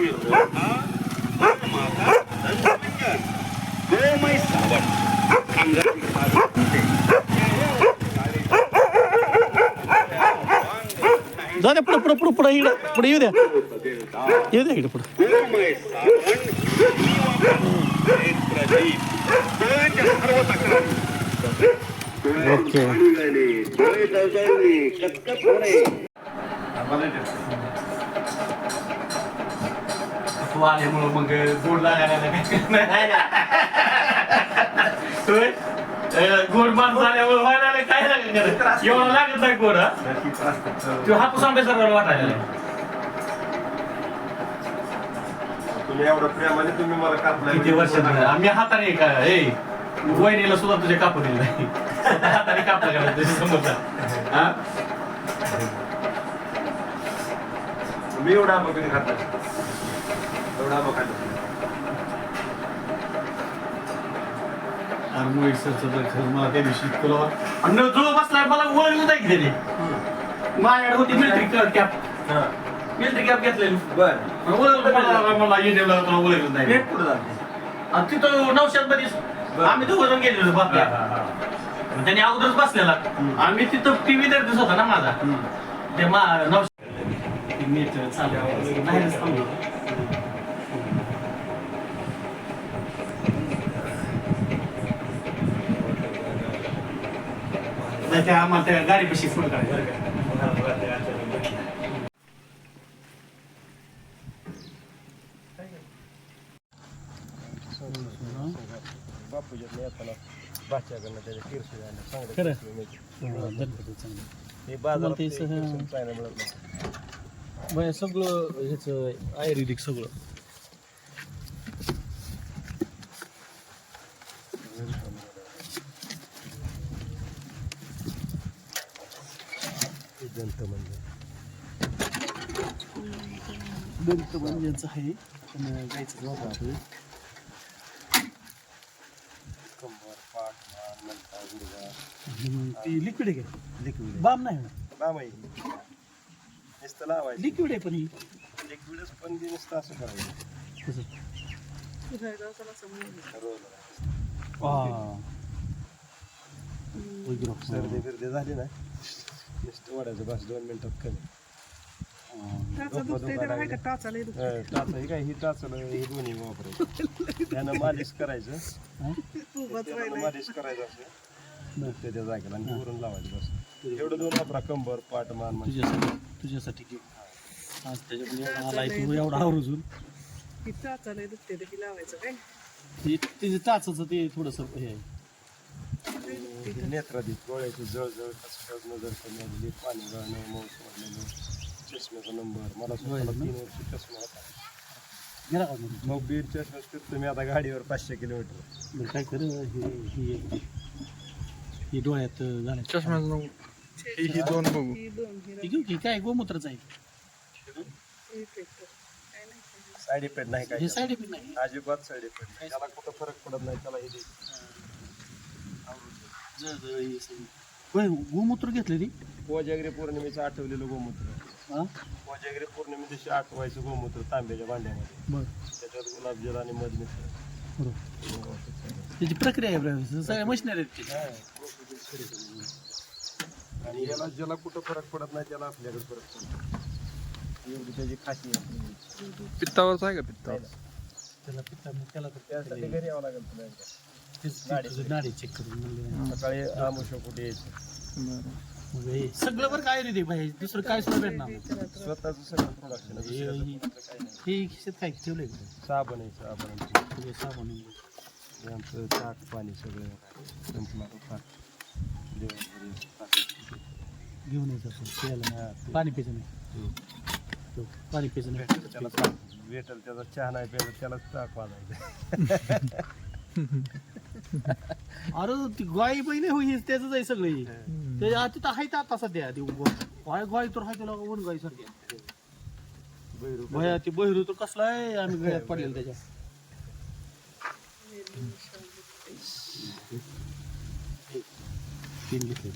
लक्ष्मी रोहा माता दंतमंजन गोमय सावट अंगाची खाज फुटे. जाऊ द्या पुढे पुढे पुढे पुढे इकडे पुढे येऊ द्या येऊ द्या इकडे पुढे गोमय तू आल्यामुळं मग गोड लागायला होय? अं, गोड माणूस आल्यामुळं व्हायला काय लागलं? एवढं लागत नाही गोड? तो हापूस आंबे सर्वांना वाटायला. तुम्ही एवढं प्रेमाने तुम्ही मला किती वर्ष आम्ही हाताने का ए वहिनीला सुद्धा तुझ्या कापून दिलं नाही हाताने कापलं का तुझ्या समोरचा हा मी एवढा कधी खात नाही. एवढा आंबा खात नाही. आणि जो बसला मला ओळखलं नाही त्याने. माझ्याकडे होती मिलिटरी कॅप हा. मिलिटरी कॅप घेतलेली. बर. ओळखलं मला इंडियाला ओळखलं नाही जाते. आणि तिथं नौशादमध्ये आम्ही दोघं जण गेलेलो बापल्या त्यांनी अगोदरच बसलेला. आम्ही तिथं टीव्ही दर्दीच होता ना माझा. ते मा चालू बाहेरच नाही ते आम्हाला त्या गाडीपाशी फोन करायचं बापूच्यात येताना बाच्याकडनं त्याच्या किरशी झाल्या चांगल्या खरं? किरशी मिळते. हा, गणपती चांगलं. हे बाजारात ते ते सगळं- किरशी पाहायला मिळत नाही. बाया सगळं ह्याचं आयुर्वेदिक सगळं जंत म्हणजे दंत म्हणजे आहे. पण गायचं नव्हतं आपलं कंबर पाठ हम्म, ती लिक्विड आहे का? लिक्विड बाम नाही ना लावाय नुसतं लावायचं. लिक्विड आहे पण ही. लिक्विडच पण नुसतं असं करायचं. हा. वगैरे. सर्दी बिर्दी झाली ना. नुसतं वाढायचं बस दोन मिनिटात टाचा ही काय ही टाचलं ही दोन्ही वापरायचं त्यानं मालिश करायचं हा? त्यानं मालिश करायचं असं. त्याच्या जागेला आणि वरून लावायचं बस एवढं दोन वापरा कंबर पाठ मान मान. तुझ्यासाठी तुझ्यासाठी घे आज त्याच्याकडे एवढा आलाय तू एवढा आवर्जून. ते लावायचं काय? ते ते थोडंसं हे आहे. हे नेत्रादीप डोळ्याची जळजळ कसं नजर कमी आलेली पाणी गळणं मऊ सोडलेलं चष्म्याचा नंबर मला स्वतःला तीन वर्ष चष्मा होता गेला का मग? मग बीर चष्मा फिरतो मी आता गाडीवर पाचशे किलोमीटर बरं काय कर हे हे हे डोळ्यात झालं चष्मा ही ही दोन बघू ही दोन ही हे घेऊ की काय गोमूत्रच आहे इफेक्ट काय नाही साईड इफेक्ट नाही काय हे साईड इफेक्ट नाही अजिबात साईड इफेक्ट नाही त्याला कुठं फरक पडत नाही त्याला हे दे. हे सगळं. होय गोमूत्र घेतलं ती कोजागिरी पौर्णिमेचं आठवलेलं गोमूत्र. हा? कोजागिरी पौर्णिमे दिवशी आठवायचं गोमूत्र तांब्याच्या भांड्यामध्ये. बरं. त्याच्यात गुलाबजल आणि मध मिसळ बरोबर त्याची प्रक्रिया आहे बरं. सगळ्या मशिनरी आहेत त्याच्या. आणि याला ज्याला कुठं फरक पडत नाही त्याला आपल्याकडे फरक पडतो. एवढी त्याची खासियत आहे. पित्तावरच आहे का पित्तावर? त्याला पित्ता त्याला तर त्यासाठी घरी यावं लागेल तुला एकदा. तेच तुझं नाडी चेक करून म्हणलं सकाळी आमुष कुठे यायचं मग हे सगळं बरं काय रे ते भाई दुसरं काय सुद्धा भेटणार नाही. स्वतःच सगळं प्रोडक्शन हे हे खिशात काय ठेवलंय का साबण आहे साबण तुझं साबण हे आमचं ताक पाणी सगळं संपणार ताक ताक. घेऊन यायचं आपण प्यायला पाणी प्यायचं नाही तो पाणी प्यायचं त्याला ताक भेटल त्याचा चहा नाही प्यायला त्याला ताक वाजायचं अरे ती गाई बहिणी होई त्याच आहे सगळे. ते आ- तिथं आहे आता सध्या. ती गाय गाय तर आहे त्याला वन गाई सारख्या बैरू भया ती बहिरू तर कसला आहे आम्ही गळ्यात पडलेलं त्याच्या. तीन घेतले.